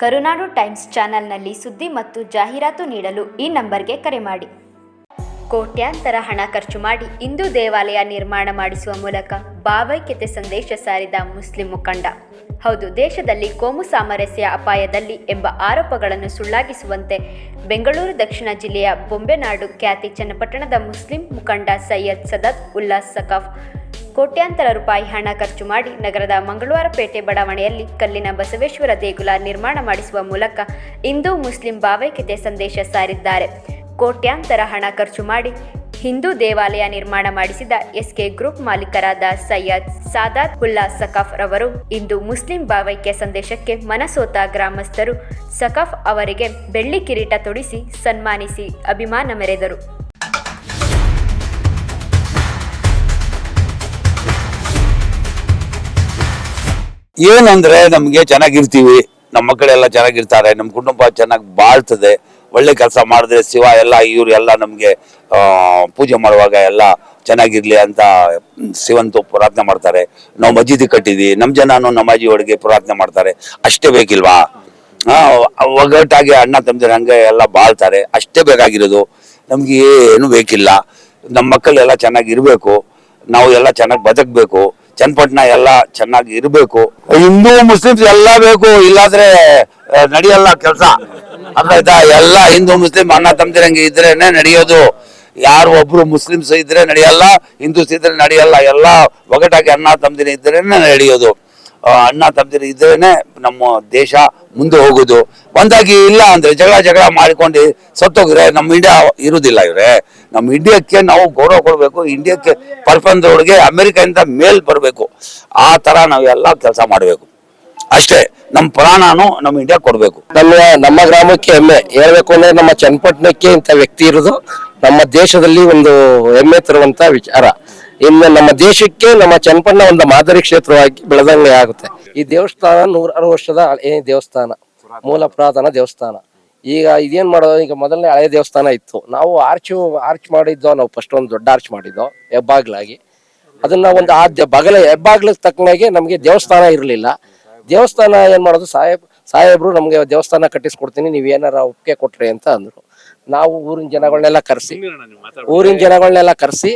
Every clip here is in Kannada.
ಕರುನಾಡು ಟೈಮ್ಸ್ ಚಾನೆಲ್ನಲ್ಲಿ ಸುದ್ದಿ ಮತ್ತು ಜಾಹೀರಾತು ನೀಡಲು ಈ ನಂಬರ್ಗೆ ಕರೆ ಮಾಡಿ. ಕೋಟ್ಯಾಂತರ ಹಣ ಖರ್ಚು ಮಾಡಿ ಹಿಂದೂ ದೇವಾಲಯ ನಿರ್ಮಾಣ ಮಾಡಿಸುವ ಮೂಲಕ ಭಾವೈಕ್ಯತೆ ಸಂದೇಶ ಸಾರಿದ ಮುಸ್ಲಿಂ ಮುಖಂಡ. ಹೌದು, ದೇಶದಲ್ಲಿ ಕೋಮು ಸಾಮರಸ್ಯ ಅಪಾಯದಲ್ಲಿ ಎಂಬ ಆರೋಪಗಳನ್ನು ಸುಳ್ಳಾಗಿಸುವಂತೆ ಬೆಂಗಳೂರು ದಕ್ಷಿಣ ಜಿಲ್ಲೆಯ ಬೊಂಬೆನಾಡು ಖ್ಯಾತಿ ಚನ್ನಪಟ್ಟಣದ ಮುಸ್ಲಿಂ ಮುಖಂಡ ಸೈಯದ್ ಸದತ್ ಉಲ್ಲಾಸ್ ಸಕಾಫ್ ಕೋಟ್ಯಾಂತರ ರೂಪಾಯಿ ಹಣ ಖರ್ಚು ಮಾಡಿ ನಗರದ ಮಂಗಳವಾರಪೇಟೆ ಬಡಾವಣೆಯಲ್ಲಿ ಕಲ್ಲಿನ ಬಸವೇಶ್ವರ ದೇಗುಲ ನಿರ್ಮಾಣ ಮಾಡಿಸುವ ಮೂಲಕ ಹಿಂದೂ ಮುಸ್ಲಿಂ ಭಾವೈಕ್ಯತೆ ಸಂದೇಶ ಸಾರಿದ್ದಾರೆ. ಕೋಟ್ಯಾಂತರ ಹಣ ಖರ್ಚು ಮಾಡಿ ಹಿಂದೂ ದೇವಾಲಯ ನಿರ್ಮಾಣ ಮಾಡಿಸಿದ ಎಸ್ಕೆ ಗ್ರೂಪ್ ಮಾಲೀಕರಾದ ಸೈಯದ್ ಸಾದಾತ್ ಉಲ್ಲಾ ಸಕಾಫ್ ರವರು ಇಂದು ಮುಸ್ಲಿಂ ಭಾವೈಕ್ಯ ಸಂದೇಶಕ್ಕೆ ಮನಸೋತ ಗ್ರಾಮಸ್ಥರು ಸಕಾಫ್ ಅವರಿಗೆ ಬೆಳ್ಳಿ ಕಿರೀಟ ತೊಡಿಸಿ ಸನ್ಮಾನಿಸಿ ಅಭಿಮಾನ ಮೆರೆದರು. ಏನಂದ್ರೆ ನಮಗೆ ಚೆನ್ನಾಗಿರ್ತೀವಿ, ನಮ್ಮ ಮಕ್ಕಳೆಲ್ಲ ಚೆನ್ನಾಗಿರ್ತಾರೆ, ನಮ್ಮ ಕುಟುಂಬ ಚೆನ್ನಾಗಿ ಬಾಳ್ತದೆ, ಒಳ್ಳೆ ಕೆಲಸ ಮಾಡಿದ್ರೆ ಶಿವ ಎಲ್ಲ, ಇವ್ರು ಎಲ್ಲ ನಮಗೆ ಪೂಜೆ ಮಾಡುವಾಗ ಎಲ್ಲ ಚೆನ್ನಾಗಿರ್ಲಿ ಅಂತ ಶಿವಂತು ಪ್ರಾರ್ಥನೆ ಮಾಡ್ತಾರೆ. ನಾವು ಮಜೀದಿ ಕಟ್ಟಿದ್ವಿ ನಮ್ಮ ಜನನು ನಮಾಜಿ ಒಳಗೆ ಪ್ರಾರ್ಥನೆ ಮಾಡ್ತಾರೆ. ಅಷ್ಟೇ ಬೇಕಿಲ್ವಾ? ಒಗ್ಗಟ್ಟಾಗಿ ಅಣ್ಣ ತಮ್ಮದಿರ ಹಂಗೆ ಎಲ್ಲ ಬಾಳ್ತಾರೆ, ಅಷ್ಟೇ ಬೇಕಾಗಿರೋದು. ನಮ್ಗೆ ಏನು ಬೇಕಿಲ್ಲ. ನಮ್ಮ ಮಕ್ಕಳೆಲ್ಲ ಚೆನ್ನಾಗಿರ್ಬೇಕು, ನಾವು ಎಲ್ಲ ಚೆನ್ನಾಗಿ ಬದುಕಬೇಕು. ಚನ್ನಪಟ್ಟಣ ಎಲ್ಲ ಚೆನ್ನಾಗಿ ಇರಬೇಕು. ಹಿಂದೂ ಮುಸ್ಲಿಮ್ಸ್ ಎಲ್ಲ ಬೇಕು, ಇಲ್ಲಾಂದ್ರೆ ನಡೆಯಲ್ಲ ಕೆಲಸ. ಅರ್ಥಾಯ್ತಾ? ಎಲ್ಲ ಹಿಂದೂ ಮುಸ್ಲಿಂ ಅಣ್ಣ ತಮ್ಮದಿರಂಗೆ ಇದ್ರೇನೆ ನಡೆಯೋದು. ಯಾರು ಒಬ್ರು ಮುಸ್ಲಿಮ್ಸ್ ಇದ್ರೆ ನಡೆಯಲ್ಲ, ಹಿಂದೂಸ್ ಇದ್ರೆ ನಡೆಯಲ್ಲ, ಎಲ್ಲ ಒಗಟಾಗಿ ಅಣ್ಣ ತಮ್ಮದಿರ ಇದ್ರೇನೆ ನಡೆಯೋದು. ಅಣ್ಣ ತಮ್ಮದಿನ ಇದ್ರೇನೆ ನಮ್ಮ ದೇಶ ಮುಂದೆ ಹೋಗೋದು. ಒಂದಾಗಿ ಇಲ್ಲ ಅಂದ್ರೆ ಜಗಳ ಜಗಳ ಮಾಡಿಕೊಂಡು ಸತ್ತೋಗಿದ್ರೆ ನಮ್ಮ ಇಂಡಿಯಾ ಇರುವುದಿಲ್ಲ ಇವ್ರೆ. ನಮ್ಮ ಇಂಡಿಯಾಕ್ಕೆ ನಾವು ಗೌರವ ಕೊಡಬೇಕು, ಇಂಡಿಯಾಕ್ಕೆ ಪ್ರಪಂಚದೊಳಗೆ ಅಮೆರಿಕದಿಂದ ಮೇಲ್ ಬರಬೇಕು. ಆ ತರ ನಾವು ಎಲ್ಲ ಕೆಲಸ ಮಾಡಬೇಕು. ಅಷ್ಟೇ, ನಮ್ಮ ಪ್ರಾಣನು ನಮ್ಮ ಇಂಡಿಯಾ ಕೊಡಬೇಕು. ನಮ್ಮ ನಮ್ಮ ಗ್ರಾಮಕ್ಕೆ ಹೆಮ್ಮೆ. ಹೇಳ್ಬೇಕು ಅಂದ್ರೆ ನಮ್ಮ ಚನ್ನಪಟ್ಟಣಕ್ಕೆ ಇಂಥ ವ್ಯಕ್ತಿ ಇರೋದು ನಮ್ಮ ದೇಶದಲ್ಲಿ ಒಂದು ಹೆಮ್ಮೆ ತರುವಂತ ವಿಚಾರ. ಇನ್ನು ನಮ್ಮ ದೇಶಕ್ಕೆ ನಮ್ಮ ಚನ್ನಪಟ್ಟಣ ಒಂದು ಮಾದರಿ ಕ್ಷೇತ್ರವಾಗಿ ಬೆಳೆದಂಗೆ ಆಗುತ್ತೆ. ಈ ದೇವಸ್ಥಾನ ನೂರಾರು ವರ್ಷದ ಹಳೆ ದೇವಸ್ಥಾನ ಮೂಲ ಪುರಾತನ ದೇವಸ್ಥಾನ. ಈಗ ಇದೇನ್ ಮಾಡೋದು? ಈಗ ಮೊದಲನೇ ಹಳೆಯ ದೇವಸ್ಥಾನ ಇತ್ತು. ನಾವು ಆರ್ಚ್ ಆರ್ಚ್ ಮಾಡಿದ್ದೋ ನಾವು ಫಸ್ಟ್ ಒಂದು ದೊಡ್ಡ ಆರ್ಚ್ ಮಾಡಿದ್ದೋ ಹೆಬ್ಬಾಗ್ಲಾಗಿ. ಅದನ್ನ ಒಂದು ಆ ದೆ- ಬಗಲ ಹೆಬ್ಬಾಗ್ಲಿಗೆ ತಕ್ಕನಾಗೆ ನಮಗೆ ದೇವಸ್ಥಾನ ಇರಲಿಲ್ಲ. ದೇವಸ್ಥಾನ ಏನು ಮಾಡೋದು? ಸಾಹೇಬ್ ಸಾಹೇಬ್ರು ನಮಗೆ ದೇವಸ್ಥಾನ ಕಟ್ಟಿಸ್ಕೊಡ್ತೀನಿ ನೀವು ಏನಾರ ಒಪ್ಪಿಗೆ ಕೊಟ್ರಿ ಅಂತ ಅಂದರು. ನಾವು ಊರಿನ ಜನಗಳನ್ನೆಲ್ಲ ಕರೆಸಿ ಊರಿನ ಜನಗಳನ್ನೆಲ್ಲ ಕರೆಸಿ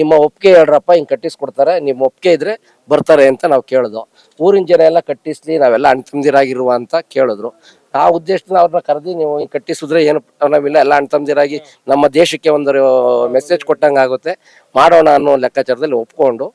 ನಿಮ್ಮ ಒಪ್ಪಿಗೆ ಹೇಳ್ರಪ್ಪ, ಹಿಂಗೆ ಕಟ್ಟಿಸ್ಕೊಡ್ತಾರೆ, ನಿಮ್ಮ ಒಪ್ಪಿಗೆ ಇದ್ರೆ ಬರ್ತಾರೆ ಅಂತ ನಾವು ಕೇಳಿದ್ವು ಊರಿನ ಜನ ಎಲ್ಲ ಕಟ್ಟಿಸ್ಲಿ, ನಾವೆಲ್ಲ ಅಣ್ತಂದಿರಾಗಿರುವ ಅಂತ ಕೇಳಿದ್ರು. ಆ ಉದ್ದೇಶದಿಂದ ಅವ್ರನ್ನ ಕರೆದಿ ನೀವು ಹಿಂಗೆ ಕಟ್ಟಿಸಿದ್ರೆ ಏನು ನಾವಿಲ್ಲ ಎಲ್ಲ ಅಣ್ತಂದಿರಾಗಿ ನಮ್ಮ ದೇಶಕ್ಕೆ ಒಂದು ಮೆಸೇಜ್ ಕೊಟ್ಟಂಗೆ ಆಗುತ್ತೆ. ಮಾಡೋಣ ಅನ್ನೋ ಲೆಕ್ಕಾಚಾರದಲ್ಲಿ ಒಪ್ಕೊಂಡು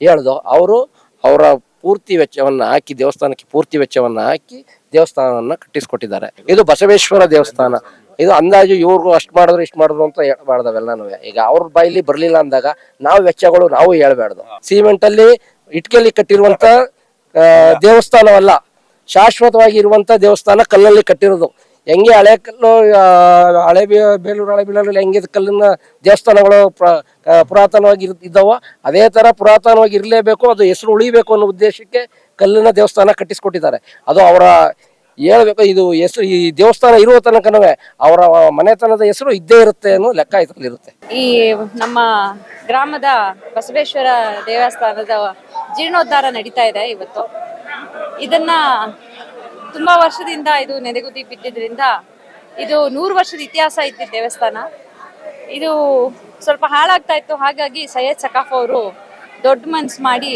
ಹೇಳ್ದು. ಅವರು ಅವರ ಪೂರ್ತಿ ವೆಚ್ಚವನ್ನು ಹಾಕಿ, ದೇವಸ್ಥಾನಕ್ಕೆ ಪೂರ್ತಿ ವೆಚ್ಚವನ್ನು ಹಾಕಿ ದೇವಸ್ಥಾನವನ್ನು ಕಟ್ಟಿಸ್ಕೊಟ್ಟಿದ್ದಾರೆ. ಇದು ಬಸವೇಶ್ವರ ದೇವಸ್ಥಾನ. ಇದು ಅಂದಾಜು ಇವ್ರಿಗೂ ಅಷ್ಟು ಮಾಡಿದ್ರು ಇಷ್ಟು ಮಾಡಿದ್ರು ಅಂತ ಹೇಳ್ಬಾರ್ದು ಅವೆಲ್ಲನೂ ಈಗ ಅವ್ರ ಬಾಯಲ್ಲಿ ಬರಲಿಲ್ಲ ಅಂದಾಗ ನಾವು ವೆಚ್ಚಗಳು ನಾವು ಹೇಳ್ಬಾರ್ದು. ಸಿಮೆಂಟ್ ಅಲ್ಲಿ ಇಟ್ಕೆಲಿ ಕಟ್ಟಿರುವಂತ ದೇವಸ್ಥಾನವಲ್ಲ ಶಾಶ್ವತವಾಗಿ ಇರುವಂತ ದೇವಸ್ಥಾನ ಕಲ್ಲಲ್ಲಿ ಕಟ್ಟಿರೋದು. ಹೆಂಗೆ ಹಳೆ ಕಲ್ಲು ಹಳೆ ಬೇಲೂರು ಹಳೆ ಬೀಳಲ್ಲಿ ಹೆಂಗೆ ಕಲ್ಲಿನ ದೇವಸ್ಥಾನಗಳು ಪುರಾತನವಾಗಿ ಇದ್ದಾವೋ ಅದೇ ತರ ಪುರಾತನವಾಗಿ ಇರಲೇಬೇಕು ಅದು ಹೆಸರು ಉಳಿಬೇಕು ಅನ್ನೋ ಉದ್ದೇಶಕ್ಕೆ ಕಲ್ಲಿನ ದೇವಸ್ಥಾನ ಕಟ್ಟಿಸ್ಕೊಟ್ಟಿದ್ದಾರೆ. ಅದು ಅವರ ಹೇಳ್ಬೇಕು, ಇದು ಹೆಸರು, ಈ ದೇವಸ್ಥಾನ ಇರುವ ತನಕನೂ ಅವರ ಮನೆತನದ ಹೆಸರು ಇದ್ದೇ ಇರುತ್ತೆ ಅನ್ನೋ ಲೆಕ್ಕ ಇರುತ್ತೆ. ಈ ನಮ್ಮ ಗ್ರಾಮದ ಬಸವೇಶ್ವರ ದೇವಸ್ಥಾನದ ಜೀರ್ಣೋದ್ಧಾರ ನಡೀತಾ ಇದೆ ಇವತ್ತು. ಇದನ್ನ ತುಂಬಾ ವರ್ಷದಿಂದ ಇದು ನೆನೆಗುದಿ ಬಿದ್ದಿದ್ರಿಂದ ಇದು ನೂರು ವರ್ಷದ ಇತಿಹಾಸ ಇತ್ತು ದೇವಸ್ಥಾನ. ಇದು ಸ್ವಲ್ಪ ಹಾಳಾಗ್ತಾ ಇತ್ತು, ಹಾಗಾಗಿ ಸೈಯದ್ ಸಕಾಫ್ ಅವರು ದೊಡ್ಡ ಮನ್ಸು ಮಾಡಿ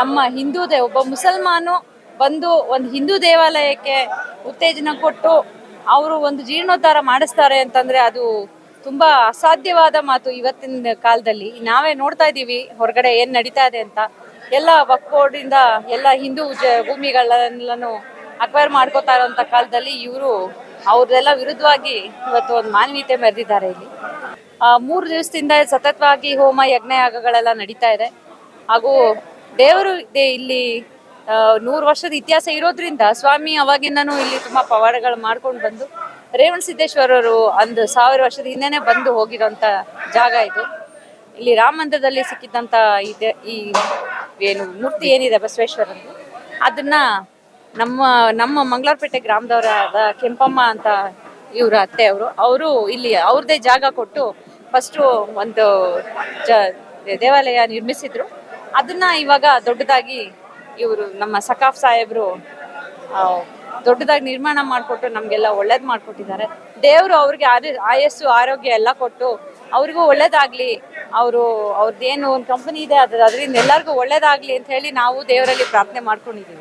ನಮ್ಮ ಹಿಂದೂ ದೇ ಒಬ್ಬ ಮುಸಲ್ಮಾನು ಬಂದು ಒಂದು ಹಿಂದೂ ದೇವಾಲಯಕ್ಕೆ ಉತ್ತೇಜನ ಕೊಟ್ಟು ಅವರು ಒಂದು ಜೀರ್ಣೋದ್ಧಾರ ಮಾಡಿಸ್ತಾರೆ ಅಂತಂದ್ರೆ ಅದು ತುಂಬಾ ಅಸಾಧ್ಯವಾದ ಮಾತು ಇವತ್ತಿನ ಕಾಲದಲ್ಲಿ. ನಾವೇ ನೋಡ್ತಾ ಇದ್ದೀವಿ ಹೊರಗಡೆ ಏನ್ ನಡೀತಾ ಇದೆ ಅಂತ. ಎಲ್ಲ ವಕ್ಫ್ ಇಂದ ಎಲ್ಲ ಹಿಂದೂ ಜ ಭೂಮಿಗಳನ್ನೆಲ್ಲನು ಅಕ್ವೈರ್ ಮಾಡ್ಕೋತಾ ಇರೋಂಥ ಕಾಲದಲ್ಲಿ ಇವರು ಅವ್ರದೆಲ್ಲ ವಿರುದ್ಧವಾಗಿ ಇವತ್ತು ಒಂದು ಮಾನವೀಯತೆ ಮೆರೆದಿದ್ದಾರೆ ಇಲ್ಲಿ. ಆ, ಮೂರು ದಿವಸದಿಂದ ಸತತವಾಗಿ ಹೋಮ ಯಜ್ಞ ಯಾಗಗಳೆಲ್ಲ ನಡೀತಾ ಇದೆ. ಹಾಗೂ ದೇವರು ಇಲ್ಲಿ ನೂರು ವರ್ಷದ ಇತಿಹಾಸ ಇರೋದ್ರಿಂದ ಸ್ವಾಮಿ ಅವಾಗಿಂದನೂ ಇಲ್ಲಿ ತುಂಬಾ ಪವಾಡಗಳು ಮಾಡ್ಕೊಂಡು ಬಂದು ರೇವಣ ಸಿದ್ದೇಶ್ವರರು ಒಂದು ಸಾವಿರ ವರ್ಷದ ಹಿಂದೆನೆ ಬಂದು ಹೋಗಿರೋಂಥ ಜಾಗ ಇದು. ಇಲ್ಲಿ ರಾಮ ಮಂದಿರದಲ್ಲಿ ಸಿಕ್ಕಿದ್ದಂಥ ಇದೆ, ಈ ಏನು ಮೂರ್ತಿ ಏನಿದೆ ಬಸವೇಶ್ವರಂದು ಅದನ್ನ ನಮ್ಮ ನಮ್ಮ ಮಂಗಳಾರಪೇಟೆ ಗ್ರಾಮದವರಾದ ಕೆಂಪಮ್ಮ ಅಂತ ಇವರ ಅತ್ತೆ ಅವರು ಅವರು ಇಲ್ಲಿ ಅವ್ರದ್ದೇ ಜಾಗ ಕೊಟ್ಟು ಫಸ್ಟು ಒಂದು ಜ, ದೇವಾಲಯ ನಿರ್ಮಿಸಿದ್ರು. ಅದನ್ನ ಇವಾಗ ದೊಡ್ಡದಾಗಿ ಇವರು ನಮ್ಮ ಸಕಾಫ್ ಸಾಹೇಬರು ದೊಡ್ಡದಾಗಿ ನಿರ್ಮಾಣ ಮಾಡಿಕೊಟ್ಟು ನಮಗೆಲ್ಲ ಒಳ್ಳೇದು ಮಾಡಿಕೊಟ್ಟಿದ್ದಾರೆ. ದೇವರು ಅವ್ರಿಗೆ ಆಯಸ್ಸು, ಆರೋಗ್ಯ ಎಲ್ಲ ಕೊಟ್ಟು ಅವ್ರಿಗೂ ಒಳ್ಳೇದಾಗ್ಲಿ, ಅವರು ಅವ್ರದ್ದೇನು ಒಂದು ಕಂಪನಿ ಇದೆ, ಅದ್ರ, ಅದರಿಂದ ಎಲ್ಲರಿಗೂ ಒಳ್ಳೇದಾಗ್ಲಿ ಅಂತ ಹೇಳಿ ನಾವು ದೇವರಲ್ಲಿ ಪ್ರಾರ್ಥನೆ ಮಾಡ್ಕೊಂಡಿದ್ದೀವಿ